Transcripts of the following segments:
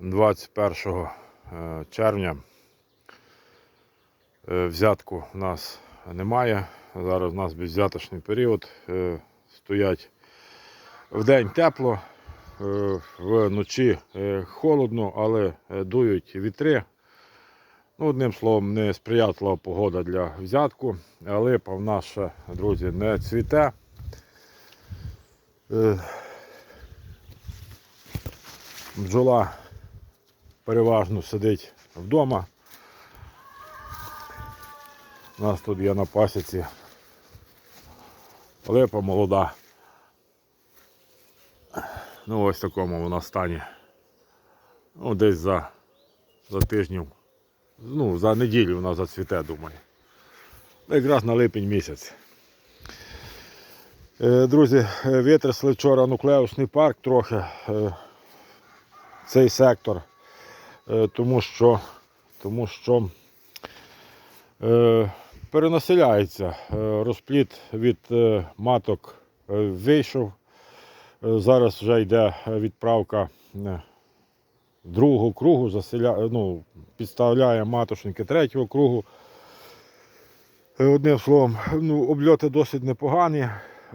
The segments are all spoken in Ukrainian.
21 е, червня. Е, Взятку в нас немає. Зараз у нас безвзяточний період. Е, Стоять вдень тепло, е, вночі холодно, але дують вітри. Ну, одним словом, не сприятлива погода для взятку. Липа в нас друзі, не цвіте. Бджола переважно сидить вдома. У нас тут є на пасіці липа молода. Ну ось в такому вона стані. Ну, десь за, за тижнів, ну, за неділю вона зацвіте, думаю. Ну, Якраз на липень місяць. Е, Друзі, е, витрясли вчора нуклеусний парк трохи. е, Цей сектор, тому що, тому що е, перенаселяється. Е, Розпліт від е, маток е, вийшов. Е, Зараз вже йде відправка е, другого кругу, заселя... ну, підставляє маточники третього кругу. Е, Одним словом, ну, обльоти досить непогані.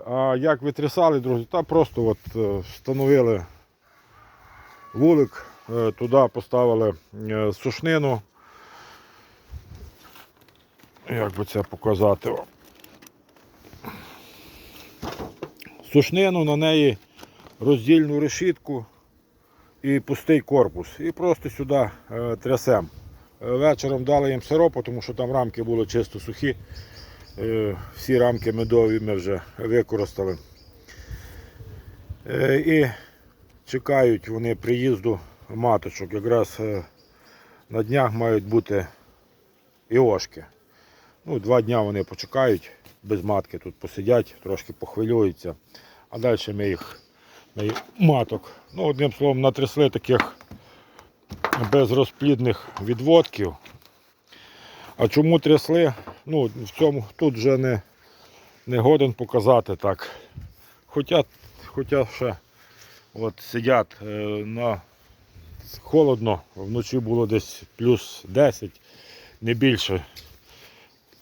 А як витрясали, друзі, та просто от е, встановили вулик, е, туди поставили е, сушнину. Як би це показати? вам? Сушнину на неї роздільну решітку і пустий корпус. І просто сюди е, трясемо. Е, Вечором дали їм сиропу, тому що там рамки були чисто сухі. Е, Всі рамки медові ми вже використали. Е, І чекають вони приїзду маточок. Якраз е, на днях мають бути іошки. Ну, два дня вони почекають без матки, тут посидять, трошки похвилюються. А далі ми їх, ми їх маток. Ну, одним словом, натрясли таких безрозплідних відводків. А чому трясли? Ну, в цьому тут вже не, не годен показати так. Хоча, хоча ще от сидять е, на холодно, вночі було десь плюс 10, не більше.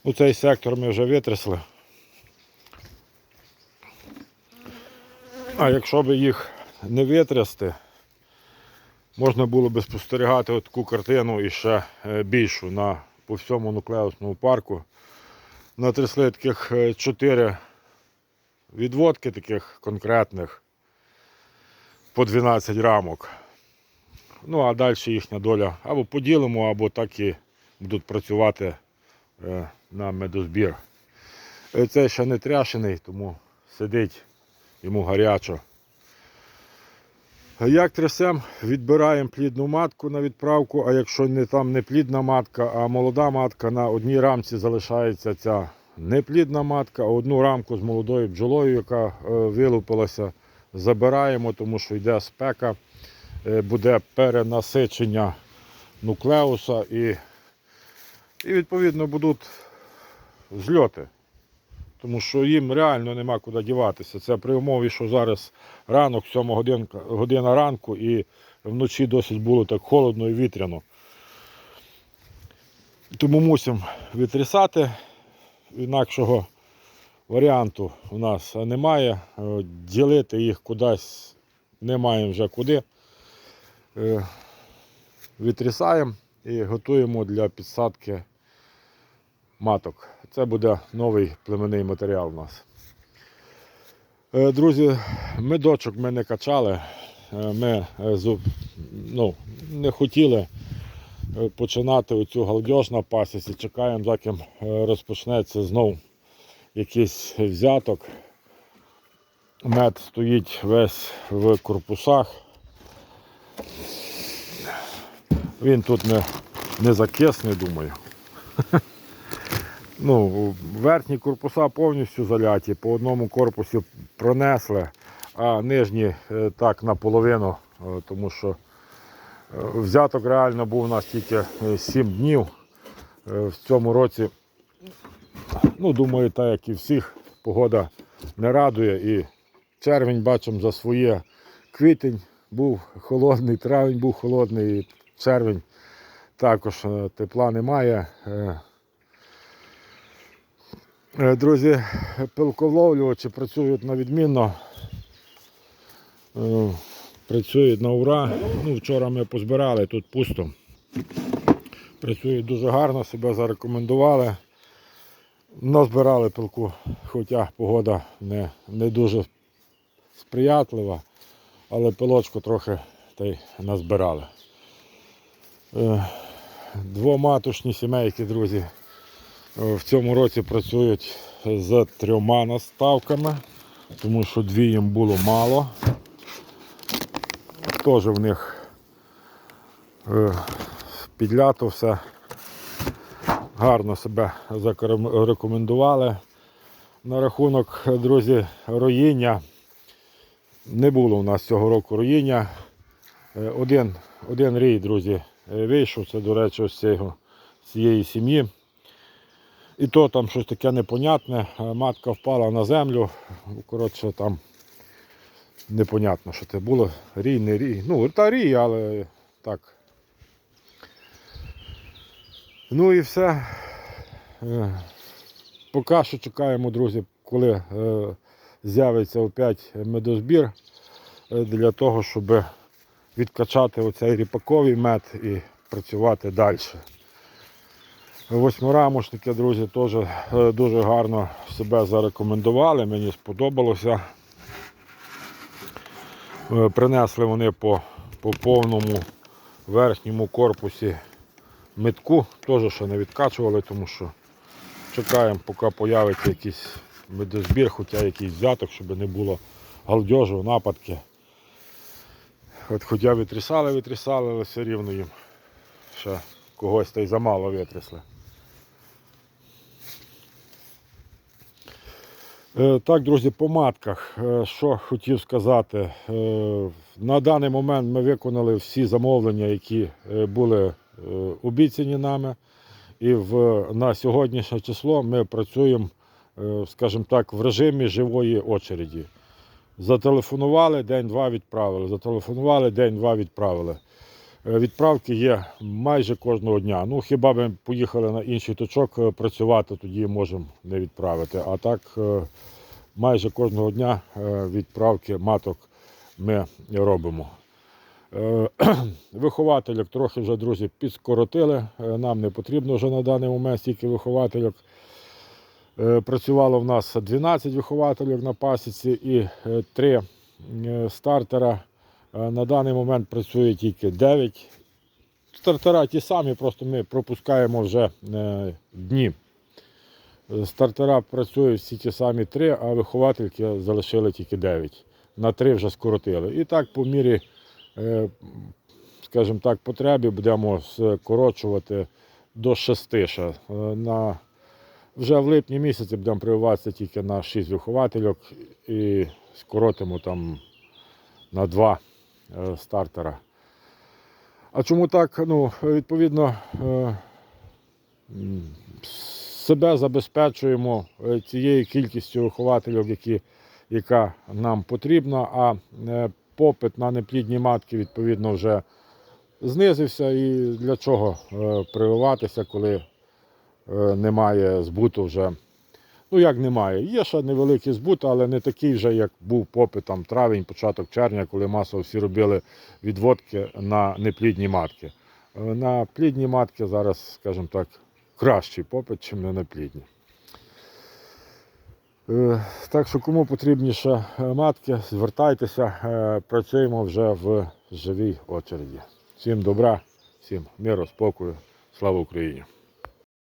Ну, цей сектор ми вже витрясли. А якщо б їх не витрясти, можна було б спостерігати таку картину і ще е, більшу на, по всьому нуклеусному парку. Натрясли таких е, чотири відводки таких конкретних по 12 рамок. Ну а далі їхня доля або поділимо, або так і будуть працювати е, на медозбір. Е, Це ще не тряшений, тому сидить йому гарячо. Як трясем, відбираємо плідну матку на відправку, а якщо не там не плідна матка, а молода матка, на одній рамці залишається ця неплідна матка, а одну рамку з молодою бджолою, яка е, вилупилася, забираємо, тому що йде спека, буде перенасичення нуклеуса і, і відповідно будуть зльоти. Тому що їм реально нема куди діватися. Це при умові, що зараз ранок, 7 годинка, година ранку і вночі досить було так холодно і вітряно. Тому мусимо відтрясати. Інакшого варіанту у нас немає. Е, Ділити їх кудись не маємо вже куди. Е, і готуємо для підсадки маток. Це буде новий племенний матеріал у нас. Е, Друзі, медочок ми не качали. Е, Ми ну, не хотіли починати оцю галдеж на пасіці. Чекаємо, е, розпочнеться знов якийсь взяток. Мед стоїть весь в корпусах. Він тут не, не закисне, думаю. Ну, верхні корпуса повністю заляті, по одному корпусі пронесли, а нижні е, так наполовину, е, тому що е, взяток реально був у нас тільки 7 днів. В цьому році, ну, думаю, так як і всіх, погода не радує. І червень бачимо за своє квітень був холодний, травень був холодний, червень також е, тепла немає. Е, е, Друзі, пилковловлювачі працюють на відмінно. Працюють на ура. Ну, вчора ми позбирали, тут пусто. Працюють дуже гарно, себе зарекомендували. Назбирали пилку, хоча погода не, не дуже сприятлива, але пилочку трохи та й назбирали. Е, Двоматочні сімейки, друзі, е, в цьому році працюють з трьома наставками, тому що дві їм було мало. Теж в них е, підлято все. Гарно себе зарекомендували. На рахунок, друзі, роїння. Не було у нас цього року роїння. Е, Один, один рій, друзі, е, вийшов. Це, до речі, з цієї сім'ї. І то там щось таке непонятне. Е, Матка впала на землю. Коротше, там непонятно, що це було. Рій, не рій. Ну, та рій, але так. Ну і все. Поки що чекаємо, друзі, коли з'явиться опять медозбір е, для того, щоб відкачати оцей ріпаковий мед і працювати далі. Восьмирамошники, друзі, теж е, дуже гарно себе зарекомендували, мені сподобалося. Е, Принесли вони по, по повному верхньому корпусі метку, теж ще не відкачували, тому що чекаємо, поки появиться якийсь медозбір, хоча якийсь взяток, щоб не було галдежу, нападки. От хоча витрясали, витрясали, але все рівно їм ще когось та й замало витрясли. Е, Так, друзі, по матках, е, що хотів сказати. Е, На даний момент ми виконали всі замовлення, які були обіцяні нами. І в, на сьогоднішнє число ми працюємо, скажімо так, в режимі живої очереді. Зателефонували, день-два відправили. Зателефонували, день-два відправили. Е, Відправки є майже кожного дня. Ну, хіба ми поїхали на інший точок е, працювати, тоді можемо не відправити. А так е, майже кожного дня е, відправки маток ми робимо. Е, Вихователів трохи вже, друзі, підскоротили. Е, Нам не потрібно вже на даний момент стільки вихователів. Е, Працювало в нас 12 вихователів на пасіці і 3 стартера. Е, На даний момент працює тільки 9. Стартера ті самі, просто ми пропускаємо вже е, дні. Е, Стартера працюють всі ті самі 3, а виховательки залишили тільки 9. На 3 вже скоротили. І так по мірі, е, скажімо так, потреби будемо скорочувати до 6 ще. Е, На, вже в липні місяці будемо прививатися тільки на 6 виховательок і скоротимо там на 2 е, стартера. А чому так? Ну, відповідно, е, себе забезпечуємо е, цією кількістю вихователів, які, яка нам потрібна, а попит на неплідні матки, відповідно, вже знизився. І для чого прививатися, коли немає збуту вже. Ну, як немає. Є ще невеликий збут, але не такий вже, як був попит там травень, початок червня, коли масово всі робили відводки на неплідні матки. Е, На плідні матки зараз, скажімо так, кращий попит, ніж на неплідні. Е, Так що кому потрібніше е, матки, звертайтеся, е, працюємо вже в живій очереді. Всім добра, всім миру, спокою, слава Україні!